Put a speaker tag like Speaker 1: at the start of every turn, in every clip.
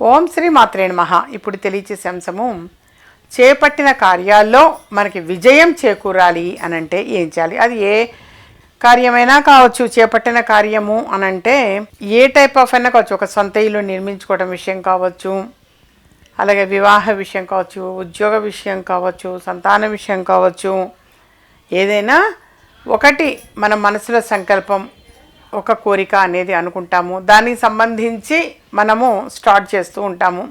Speaker 1: ఓం శ్రీ మాత్రే మహా ఇప్పుడు తెలియచేసే అంశము చేపట్టిన కార్యాల్లో మనకి విజయం చేకూరాలి అని అంటే ఏం చేయాలి? అది ఏ కార్యమైనా కావచ్చు చేపట్టిన కార్యము అని అంటే ఏ టైప్ ఆఫ్ అయినా కావచ్చు ఒక సొంత ఇల్లు నిర్మించుకోవడం విషయం కావచ్చు అలాగే వివాహ విషయం కావచ్చు ఉద్యోగ విషయం కావచ్చు సంతాన విషయం కావచ్చు ఏదైనా ఒకటి మన మనసులో సంకల్పం ఒక కోరిక అనేది అనుకుంటాము. దానికి సంబంధించి మనము స్టార్ట్ చేస్తూ ఉంటాము.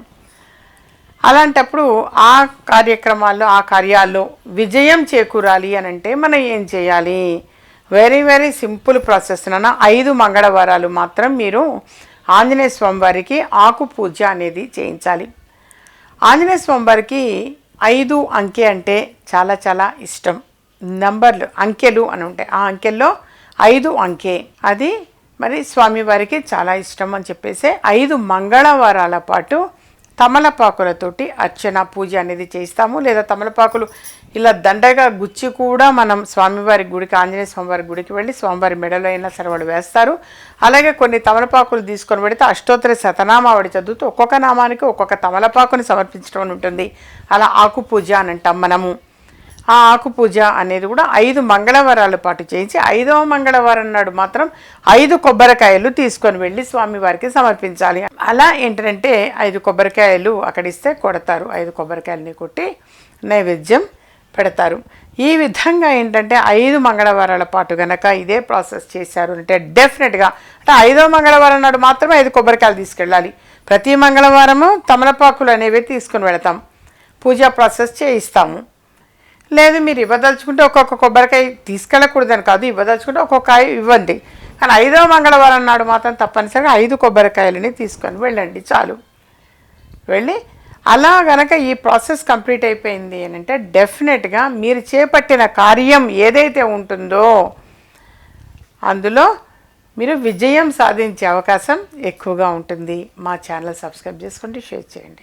Speaker 1: అలాంటప్పుడు ఆ కార్యక్రమాల్లో ఆ కార్యాల్లో విజయం చేకూరాలి అని అంటే మనం ఏం చేయాలి? వెరీ వెరీ సింపుల్ ప్రాసెస్ నాన్న. ఐదు మంగళవారాలు మాత్రం మీరు ఆంజనేయ స్వామి వారికి ఆకు పూజ అనేది చేయించాలి. ఆంజనేయ స్వామి వారికి ఐదు అంకె అంటే చాలా చాలా ఇష్టం. నంబర్లు అంకెలు అని ఉంటాయి. ఆ అంకెల్లో ఐదు అంకె. అది మరి స్వామివారికి చాలా ఇష్టం అని చెప్పేసి ఐదు మంగళవారాల పాటు తమలపాకులతోటి అర్చన పూజ అనేది చేస్తాము లేదా తమలపాకులు ఇలా దండగా గుచ్చి కూడా మనం స్వామివారి గుడికి ఆంజనేయ స్వామివారి గుడికి వెళ్ళి స్వామివారి మెడలో అయినా సరే వాళ్ళు వేస్తారు. అలాగే కొన్ని తమలపాకులు తీసుకొని పెడితే అష్టోత్తర శతనామావడి చదువుతూ ఒక్కొక్క నామానికి ఒక్కొక్క తమలపాకుని సమర్పించడం అని ఉంటుంది. అలా ఆకు పూజ అని అంటాం మనము. ఆ ఆకు పూజ అనేది కూడా ఐదు మంగళవారాల పాటు చేయించి ఐదవ మంగళవారం నాడు మాత్రం ఐదు కొబ్బరికాయలు తీసుకొని వెళ్ళి స్వామివారికి సమర్పించాలి. అలా ఏంటంటే ఐదు కొబ్బరికాయలు అక్కడ ఇస్తే కొడతారు. ఐదు కొబ్బరికాయలని కొట్టి నైవేద్యం పెడతారు. ఈ విధంగా ఏంటంటే ఐదు మంగళవారాల పాటు గనక ఇదే ప్రాసెస్ చేశారు అంటే డెఫినెట్గా అంటే ఐదవ మంగళవారం నాడు మాత్రమే ఐదు కొబ్బరికాయలు తీసుకెళ్ళాలి. ప్రతి మంగళవారము తమలపాకులు అనేవి తీసుకుని వెళతాం. పూజా ప్రాసెస్ చేయిస్తాము. లేదు మీరు ఇవ్వదలుచుకుంటే ఒక్కొక్క కొబ్బరికాయ తీసుకెళ్ళకూడదని కాదు ఇవ్వదలుచుకుంటే ఒక్కొక్క కాయ ఇవ్వండి. కానీ ఐదవ మంగళవారం నాడు మాత్రం తప్పనిసరిగా ఐదు కొబ్బరికాయలని తీసుకొని వెళ్ళండి చాలు. వెళ్ళి అలా గనక ఈ ప్రాసెస్ కంప్లీట్ అయిపోయింది అని అంటే డెఫినెట్గా మీరు చేపట్టిన కార్యం ఏదైతే ఉంటుందో అందులో మీరు విజయం సాధించే అవకాశం ఎక్కువగా ఉంటుంది. మా ఛానల్ సబ్స్క్రైబ్ చేసుకోండి షేర్ చేయండి.